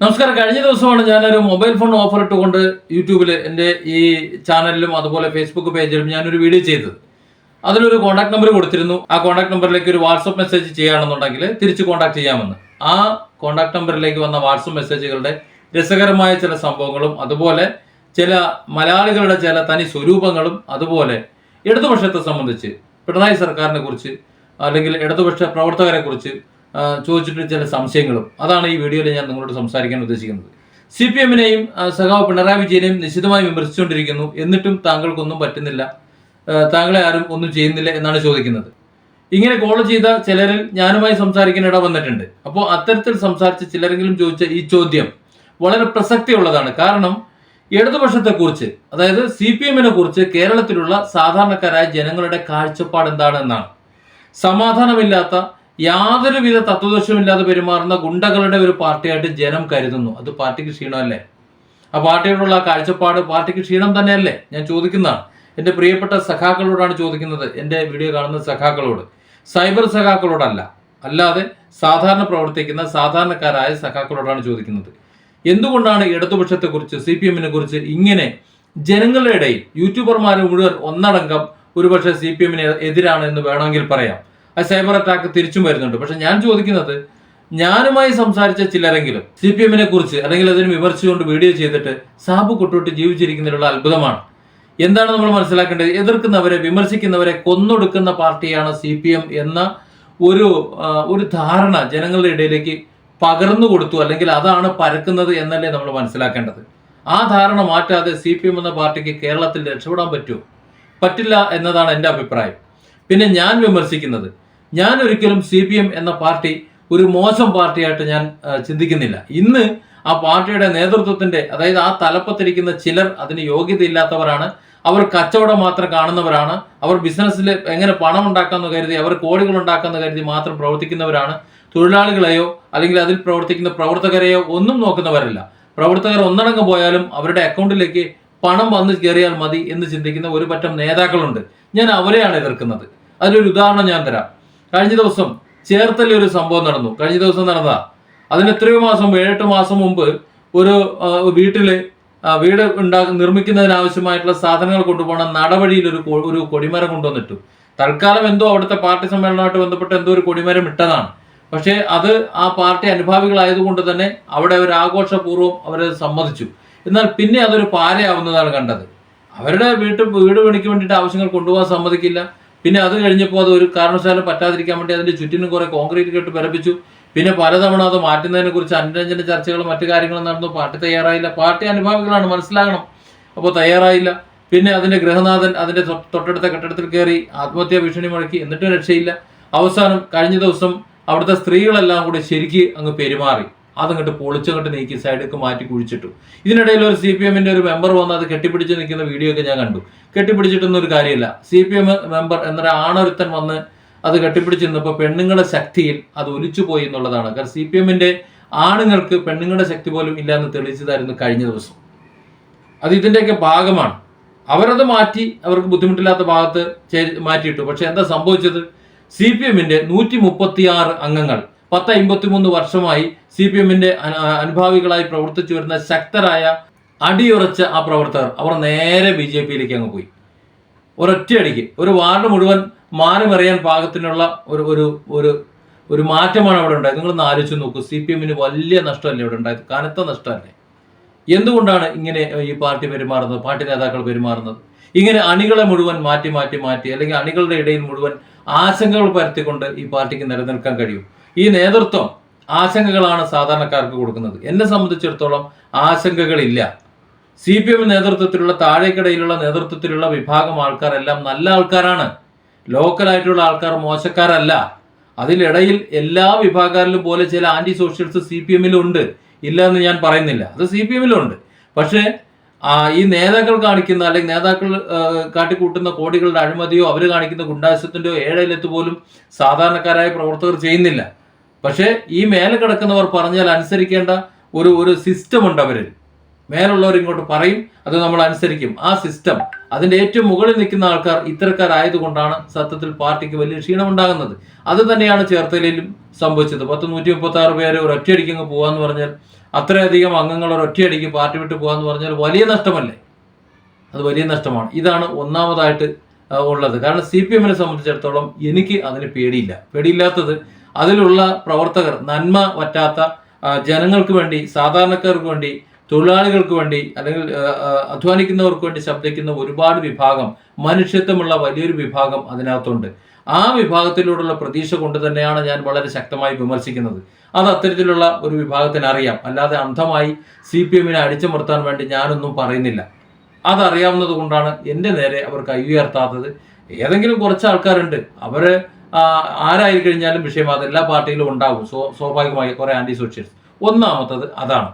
നമസ്കാരം. കഴിഞ്ഞ ദിവസമാണ് ഞാനൊരു മൊബൈൽ ഫോൺ ഓഫർ ഇട്ടുകൊണ്ട് യൂട്യൂബിൽ എന്റെ ഈ ചാനലിലും അതുപോലെ ഫേസ്ബുക്ക് പേജിലും ഞാനൊരു വീഡിയോ ചെയ്തത്. അതിലൊരു കോൺടാക്ട് നമ്പർ കൊടുത്തിരുന്നു. ആ കോൺടാക്ട് നമ്പറിലേക്ക് ഒരു വാട്സപ്പ് മെസ്സേജ് ചെയ്യുകയാണെന്നുണ്ടെങ്കിൽ തിരിച്ച് കോൺടാക്ട് ചെയ്യാമെന്ന്. ആ കോൺടാക്ട് നമ്പറിലേക്ക് വന്ന വാട്സപ്പ് മെസ്സേജുകളുടെ രസകരമായ ചില സംഭവങ്ങളും അതുപോലെ ചില മലയാളികളുടെ ചില തനി സ്വരൂപങ്ങളും അതുപോലെ ഇടതുപക്ഷത്തെ സംബന്ധിച്ച് പിണറായി സർക്കാരിനെ കുറിച്ച് അല്ലെങ്കിൽ ഇടതുപക്ഷ പ്രവർത്തകരെ കുറിച്ച് ചോദിച്ചിട്ട് ചില സംശയങ്ങളും. അതാണ് ഈ വീഡിയോയിൽ ഞാൻ നിങ്ങളോട് സംസാരിക്കാൻ ഉദ്ദേശിക്കുന്നത്. സി പി എമ്മിനെയും സഖാവ് പിണറായി വിജയനെയും നിശിതമായി വിമർശിച്ചുകൊണ്ടിരിക്കുന്നു. എന്നിട്ടും താങ്കൾക്കൊന്നും പറ്റുന്നില്ല. താങ്കളെ ആരും ഒന്നും ചെയ്യുന്നില്ല എന്നാണ് ചോദിക്കുന്നത്. ഇങ്ങനെ കോൾ ചെയ്ത ചിലരിൽ ഞാനുമായി സംസാരിക്കാൻ ഇട വന്നിട്ടുണ്ട്. അപ്പോൾ അത്തരത്തിൽ സംസാരിച്ച ചിലരെങ്കിലും ചോദിച്ച ഈ ചോദ്യം വളരെ പ്രസക്തിയുള്ളതാണ്. കാരണം ഇടതുപക്ഷത്തെക്കുറിച്ച് അതായത് സി പി എമ്മിനെ കുറിച്ച് കേരളത്തിലുള്ള സാധാരണക്കാരായ ജനങ്ങളുടെ കാഴ്ചപ്പാട് എന്താണ് എന്നാണ് സമാധാനമില്ലാത്ത യാതൊരുവിധ തത്വദോഷമില്ലാതെ പെരുമാറുന്ന ഗുണ്ടകളുടെ ഒരു പാർട്ടിയായിട്ട് ജനം കരുതുന്നു. അത് പാർട്ടിക്ക് ക്ഷീണമല്ലേ? ആ പാർട്ടിയോടുള്ള കാഴ്ചപ്പാട് പാർട്ടിക്ക് ക്ഷീണം തന്നെയല്ലേ? ഞാൻ ചോദിക്കുന്നതാണ്. എന്റെ പ്രിയപ്പെട്ട സഖാക്കളോടാണ് ചോദിക്കുന്നത്. എന്റെ വീഡിയോ കാണുന്ന സഖാക്കളോട്. സൈബർ സഖാക്കളോടല്ല. അല്ലാതെ സാധാരണ പ്രവർത്തിക്കുന്ന സാധാരണക്കാരായ സഖാക്കളോടാണ് ചോദിക്കുന്നത്. എന്തുകൊണ്ടാണ് ഇടതുപക്ഷത്തെക്കുറിച്ച് സി പി എമ്മിനെ കുറിച്ച് ഇങ്ങനെ ജനങ്ങളുടെ ഇടയിൽ യൂട്യൂബർമാർ മുഴുവൻ ഒന്നടങ്കം ഒരുപക്ഷെ സി പി എമ്മിന് എതിരാണ് എന്ന് വേണമെങ്കിൽ പറയാം. ആ സൈബർ അറ്റാക്ക് തിരിച്ചും വരുന്നുണ്ട്. പക്ഷെ ഞാൻ ചോദിക്കുന്നത് ഞാനുമായി സംസാരിച്ച ചിലരെങ്കിലും സി പി എമ്മിനെ കുറിച്ച് അല്ലെങ്കിൽ അതിന് വിമർശിച്ചുകൊണ്ട് വീഡിയോ ചെയ്തിട്ട് സാബു കൊട്ടോട്ട് ജീവിച്ചിരിക്കുന്നതിലുള്ള അത്ഭുതമാണ്. എന്താണ് നമ്മൾ മനസ്സിലാക്കേണ്ടത്? എതിർക്കുന്നവരെ വിമർശിക്കുന്നവരെ കൊന്നൊടുക്കുന്ന പാർട്ടിയാണ് സി പി എം എന്ന ഒരു ഒരു ധാരണ ജനങ്ങളുടെ ഇടയിലേക്ക് പകർന്നു കൊടുത്തു അല്ലെങ്കിൽ അതാണ് പരക്കുന്നത് എന്നല്ലേ നമ്മൾ മനസ്സിലാക്കേണ്ടത്. ആ ധാരണ മാറ്റാതെ സി പി എം എന്ന പാർട്ടിക്ക് കേരളത്തിൽ രക്ഷപ്പെടാൻ പറ്റുമോ? പറ്റില്ല എന്നതാണ് എന്റെ അഭിപ്രായം. പിന്നെ ഞാൻ വിമർശിക്കുന്നത് ഞാൻ ഒരിക്കലും സി പി എം എന്ന പാർട്ടി ഒരു മോശം പാർട്ടിയായിട്ട് ഞാൻ ചിന്തിക്കുന്നില്ല. ഇന്ന് ആ പാർട്ടിയുടെ നേതൃത്വത്തിന്റെ അതായത് ആ തലപ്പത്തിരിക്കുന്ന ചിലർ അതിന് യോഗ്യതയില്ലാത്തവരാണ് അവർ കച്ചവടം മാത്രം കാണുന്നവരാണ് അവർ ബിസിനസ്സിൽ എങ്ങനെ പണം ഉണ്ടാക്കാമെന്ന് കരുതി അവർ കോടികൾ ഉണ്ടാക്കാമെന്ന് കരുതി മാത്രം പ്രവർത്തിക്കുന്നവരാണ് തൊഴിലാളികളെയോ അല്ലെങ്കിൽ അതിൽ പ്രവർത്തിക്കുന്ന പ്രവർത്തകരെയോ ഒന്നും നോക്കുന്നവരല്ല. പ്രവർത്തകർ ഒന്നടങ്കം പോയാലും അവരുടെ അക്കൗണ്ടിലേക്ക് പണം വന്നു കയറിയാൽ മതി എന്ന് ചിന്തിക്കുന്ന ഒരു പറ്റം നേതാക്കളുണ്ട്. ഞാൻ അവരെയാണ് എതിർക്കുന്നത്. അതിലൊരു ഉദാഹരണം ഞാൻ തരാം. കഴിഞ്ഞ ദിവസം ചേർത്തലിൽ ഒരു സംഭവം നടന്നു. കഴിഞ്ഞ ദിവസം നടന്നതാ. അതിന് എത്രയോ മാസം ഏഴെട്ട് മാസം മുമ്പ് ഒരു വീട്ടിൽ വീട് ഉണ്ടാ നിർമ്മിക്കുന്നതിനാവശ്യമായിട്ടുള്ള സാധനങ്ങൾ കൊണ്ടുപോകണ നടവഴിയിൽ ഒരു ഒരു കൊടിമരം കൊണ്ടുവന്നിട്ടു. തൽക്കാലം എന്തോ അവിടുത്തെ പാർട്ടി സമ്മേളനമായിട്ട് ബന്ധപ്പെട്ട് എന്തോ ഒരു കൊടിമരം ഇട്ടതാണ്. പക്ഷേ അത് ആ പാർട്ടി അനുഭാവികളായതുകൊണ്ട് തന്നെ അവിടെ ഒരു ആഘോഷപൂർവം അവരെ സമ്മതിച്ചു. എന്നാൽ പിന്നെ അതൊരു പാരയാവുന്നതാണ് കണ്ടത്. അവരുടെ വീട്ടിൽ വീട് പണിക്ക് വേണ്ടിയിട്ട് ആവശ്യങ്ങൾ കൊണ്ടുപോകാൻ സമ്മതിക്കില്ല. പിന്നെ അത് കഴിഞ്ഞപ്പോൾ അത് ഒരു കാരണവശാലും പറ്റാതിരിക്കാൻ വേണ്ടി അതിന്റെ ചുറ്റിനും കുറെ കോൺക്രീറ്റ് കെട്ട് പിറപ്പിച്ചു പിന്നെ പലതവണ അത് മാറ്റുന്നതിനെ കുറിച്ച് അനുരഞ്ജന ചർച്ചകളും മറ്റു കാര്യങ്ങളും നടന്നു. പാർട്ടി തയ്യാറായില്ല. പാർട്ടി അനുഭാവികളാണ് മനസ്സിലാകണം. അപ്പോൾ തയ്യാറായില്ല. പിന്നെ അതിന്റെ ഗൃഹനാഥൻ അതിന്റെ തൊട്ടടുത്ത കെട്ടിടത്തിൽ കയറി ആത്മഹത്യാ ഭീഷണി മുഴക്കി. എന്നിട്ടും രക്ഷയില്ല. അവസാനം കഴിഞ്ഞ ദിവസം അവിടുത്തെ സ്ത്രീകളെല്ലാം കൂടി ശരിക്ക് അങ്ങ് പെരുമാറി. അതങ്ങോട്ട് പൊളിച്ചങ്ങോട്ട് നീക്കി സൈഡിലേക്ക് മാറ്റി കുഴിച്ചിട്ടു. ഇതിനിടയിൽ ഒരു സി പി എമ്മിന്റെ ഒരു മെമ്പർ വന്ന് അത് കെട്ടിപ്പിടിച്ച് നിൽക്കുന്ന വീഡിയോ ഒക്കെ ഞാൻ കണ്ടു. കെട്ടിപ്പിടിച്ചിട്ടൊന്നും ഒരു കാര്യമില്ല. സി പി എം മെമ്പർ എന്നൊരു ആണൊരുത്തൻ വന്ന് അത് കെട്ടിപ്പിടിച്ച് നിന്നപ്പോൾ പെണ്ണുങ്ങളുടെ ശക്തിയിൽ അത് ഒലിച്ചു പോയി എന്നുള്ളതാണ്. കാരണം സി പി എമ്മിന്റെ ആണുങ്ങൾക്ക് പെണ്ണുങ്ങളുടെ ശക്തി പോലും ഇല്ല എന്ന് തെളിയിച്ചതായിരുന്നു കഴിഞ്ഞ ദിവസം. അത് ഇതിന്റെയൊക്കെ ഭാഗമാണ്. അവരത് മാറ്റി അവർക്ക് ബുദ്ധിമുട്ടില്ലാത്ത ഭാഗത്ത് മാറ്റിയിട്ടു. പക്ഷെ എന്താ സംഭവിച്ചത്? സി പി എമ്മിന്റെ നൂറ്റി മുപ്പത്തിയാറ് അംഗങ്ങൾ പത്ത് അമ്പത്തിമൂന്ന് വർഷമായി സി പി എമ്മിന്റെ അനുഭാവികളായി പ്രവർത്തിച്ചു വരുന്ന ശക്തരായ അടിയുറച്ച ആ പ്രവർത്തകർ അവർ നേരെ ബി ജെ പിയിലേക്ക് അങ്ങ് പോയി. ഒരൊറ്റയടിക്ക്. ഒരു വാർഡ് മുഴുവൻ മാനമറിയാൻ പാകത്തിനുള്ള ഒരു ഒരു ഒരു ഒരു മാറ്റമാണ് അവിടെ ഉണ്ടായത്. നിങ്ങളൊന്ന് ആലോചിച്ച് നോക്കൂ. സി പി എമ്മിന് വലിയ നഷ്ടമല്ലേ ഇവിടെ ഉണ്ടായത്? കനത്ത നഷ്ടമല്ലേ? എന്തുകൊണ്ടാണ് ഇങ്ങനെ ഈ പാർട്ടി പെരുമാറുന്നത്? പാർട്ടി നേതാക്കൾ പെരുമാറുന്നത്? ഇങ്ങനെ അണികളെ മുഴുവൻ മാറ്റി മാറ്റി മാറ്റി അല്ലെങ്കിൽ അണികളുടെ ഇടയിൽ മുഴുവൻ ആശങ്കകൾ പരത്തിക്കൊണ്ട് ഈ പാർട്ടിക്ക് നിലനിൽക്കാൻ കഴിയും. ഈ നേതൃത്വം ആശങ്കകളാണ് സാധാരണക്കാർക്ക് കൊടുക്കുന്നത്. എന്നെ സംബന്ധിച്ചിടത്തോളം ആശങ്കകളില്ല. സി പി എം നേതൃത്വത്തിലുള്ള താഴേക്കിടയിലുള്ള നേതൃത്വത്തിലുള്ള വിഭാഗം ആൾക്കാരെല്ലാം നല്ല ആൾക്കാരാണ്. ലോക്കലായിട്ടുള്ള ആൾക്കാർ മോശക്കാരല്ല. അതിനിടയിൽ എല്ലാ വിഭാഗക്കാരിലും പോലെ ചില ആന്റി സോഷ്യൽസ് സി പി എമ്മിലും ഉണ്ട് ഇല്ല എന്ന് ഞാൻ പറയുന്നില്ല. അത് സി പി എമ്മിലും ഉണ്ട് പക്ഷേ ഈ നേതാക്കൾ കാണിക്കുന്ന അല്ലെങ്കിൽ നേതാക്കൾ കാട്ടിക്കൂട്ടുന്ന കോടികളുടെ അഴിമതിയോ അവർ കാണിക്കുന്ന ഗുണ്ടാശത്തിന്റെയോ ഏഴയിലെത്ത് പോലും സാധാരണക്കാരായ പ്രവർത്തകർ ചെയ്യുന്നില്ല. പക്ഷേ ഈ മേലെ കിടക്കുന്നവർ പറഞ്ഞാൽ അനുസരിക്കേണ്ട ഒരു ഒരു സിസ്റ്റം ഉണ്ട് അവരിൽ. മേലുള്ളവർ ഇങ്ങോട്ട് പറയും അത് നമ്മൾ അനുസരിക്കും. ആ സിസ്റ്റം അതിന്റെ ഏറ്റവും മുകളിൽ നിൽക്കുന്ന ആൾക്കാർ ഇത്തരക്കാരായതുകൊണ്ടാണ് സത്യത്തിൽ പാർട്ടിക്ക് വലിയ ക്ഷീണം ഉണ്ടാകുന്നത്. അത് തന്നെയാണ് ചേർത്തലയിലും സംഭവിച്ചത്. പത്ത് നൂറ്റി മുപ്പത്തി ആറ് പേര് ഒരൊറ്റയടിക്ക് അങ്ങ് പോകാന്ന് പറഞ്ഞാൽ അത്രയധികം അംഗങ്ങൾ ഒരൊറ്റയടിക്ക് പാർട്ടി വിട്ട് പോകാന്ന് പറഞ്ഞാൽ വലിയ നഷ്ടമല്ലേ? അത് വലിയ നഷ്ടമാണ്. ഇതാണ് ഒന്നാമതായിട്ട് ഉള്ളത്. കാരണം സി പി എമ്മിനെ സംബന്ധിച്ചിടത്തോളം എനിക്ക് അതിന് പേടിയില്ല. പേടിയില്ലാത്തത് അതിലുള്ള പ്രവർത്തകർ നന്മ പറ്റാത്ത ജനങ്ങൾക്ക് വേണ്ടി സാധാരണക്കാർക്ക് വേണ്ടി തൊഴിലാളികൾക്ക് വേണ്ടി അല്ലെങ്കിൽ അധ്വാനിക്കുന്നവർക്ക് വേണ്ടി ശബ്ദിക്കുന്ന ഒരുപാട് വിഭാഗം മനുഷ്യത്വമുള്ള വലിയൊരു വിഭാഗം അതിനകത്തുണ്ട്. ആ വിഭാഗത്തിലൂടെയുള്ള പ്രതീക്ഷ കൊണ്ട് തന്നെയാണ് ഞാൻ വളരെ ശക്തമായി വിമർശിക്കുന്നത്. അത് അത്തരത്തിലുള്ള ഒരു വിഭാഗത്തിന് അറിയാം. അല്ലാതെ അന്ധമായി സി പി എമ്മിനെ അടിച്ചമർത്താൻ വേണ്ടി ഞാനൊന്നും പറയുന്നില്ല. അതറിയാവുന്നത് കൊണ്ടാണ് എന്റെ നേരെ അവർ കൈ ഉയർത്താത്തത് ഏതെങ്കിലും കുറച്ച് ആൾക്കാരുണ്ട്. അവർ ആ, ആരായി കഴിഞ്ഞാലും വിഷയം അത് എല്ലാ പാർട്ടിയിലും ഉണ്ടാകും സ്വ സ്വാഭാവികമായി കുറെ ആന്റി സോഷ്യൽസ് ഒന്നാമത്തത് അതാണ്.